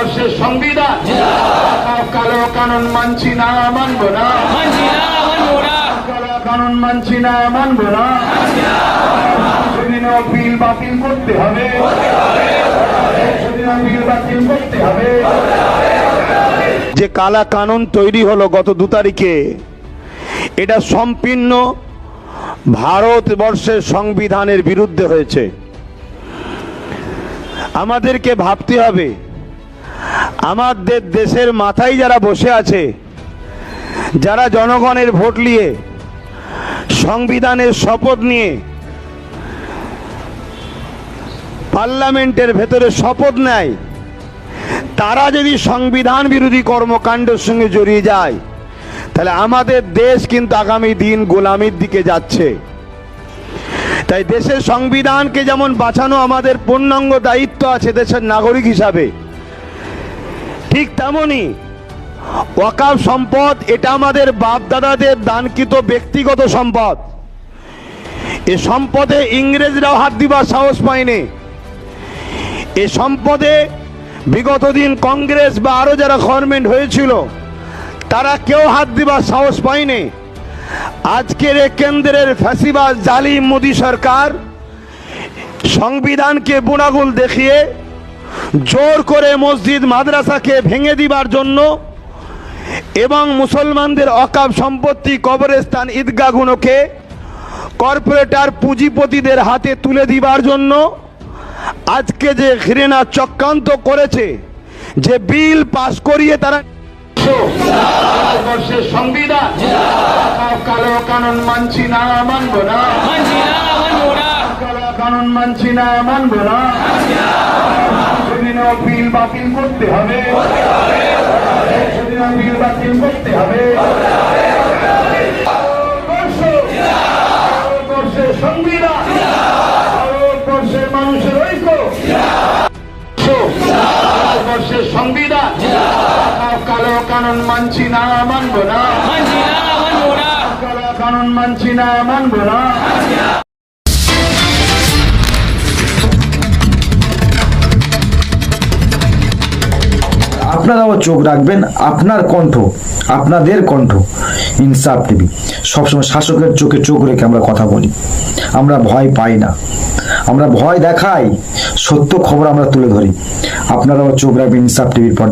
ভারতবর্ষের সংবিধান। কালো কানুন মানছি না মানবো না। মানছি না মানবো না। কালো কানুন মানছি না মানবো না। সেদিনও বিল বাতিল করতে হবে। সেদিনও বিল বাতিল করতে হবে। যে কালা কানুন তৈরি হলো গত দু তারিখে এটা সম্পূর্ণ ভারতবর্ষের সংবিধানের বিরুদ্ধে হয়েছে। আমাদেরকে ভাবতে হবে আমাদের দেশের মাথায় যারা বসে আছে, যারা জনগণের ভোট নিয়ে, সংবিধানের শপথ নিয়ে, পার্লামেন্টের ভেতরে শপথ নেয়, তারা যদি সংবিধান বিরোধী কর্মকাণ্ডের সঙ্গে জড়িয়ে যায়, তাহলে আমাদের দেশ কিন্তু আগামী দিন গোলামির দিকে যাচ্ছে। তাই দেশের সংবিধানকে যেমন বাঁচানো আমাদের পূর্ণাঙ্গ দায়িত্ব আছে দেশের নাগরিক হিসাবে ঠিক তেমনি ওয়াকাফ সম্পদ, এটা আমাদের বাপদাদাদের দানকৃত ব্যক্তিগত সম্পদ। এ সম্পদে ইংরেজরাও হাত দিবার সাহস পায়নি। এ সম্পদে বিগত দিন কংগ্রেস বা আরও যারা গভর্নমেন্ট হয়েছিল, তারা কেউ হাত দিবার সাহস পায়নি। আজকের এ কেন্দ্রের ফ্যাসিবাদ জালিম মোদী সরকার সংবিধানকে বুনাগুল দেখিয়ে জোর করে মসজিদ মাদ্রাসাকে ভেঙে দিবার জন্য এবং মুসলমানদের অকাব সম্পত্তি কবরস্থান ঈদগাহগুলোকে কর্পোরেটার পুঁজিপতিদের হাতে তুলে দিবার জন্য আজকে যে ঘৃণা চক্রান্ত করেছে যে বিল পাশ করিয়ে তারা সংবিধান কালো কানুন মানছি না মানবো না। মানছি না মানবো না। কালো কানুন মানছি না মানবো না। বিল বাতিল করতে হবে। সেদিনও বিল বাতিল করতে হবে। ভারতবর্ষের সংবিধান ভারতবর্ষের মানুষের ঐক্য ভারতবর্ষের সংবিধান। কালো কানুন মানছি না মানবো না। মানছি না মানবো না। কালো কানুন মানছি না মানবো না। আপনারাও চোখ রাখবেন, আপনার কণ্ঠ, আপনাদের কণ্ঠ ইনসাফ টিভি সবসময় শাসকের চোখে চোখ রেখে আমরা কথা বলি। আমরা ভয় পাই না। আমরা ভয় দেখাই, সত্য খবর আমরা তুলে ধরি। আপনারাও চোখ রাখবেন ইনসাফ টিভির পর্দা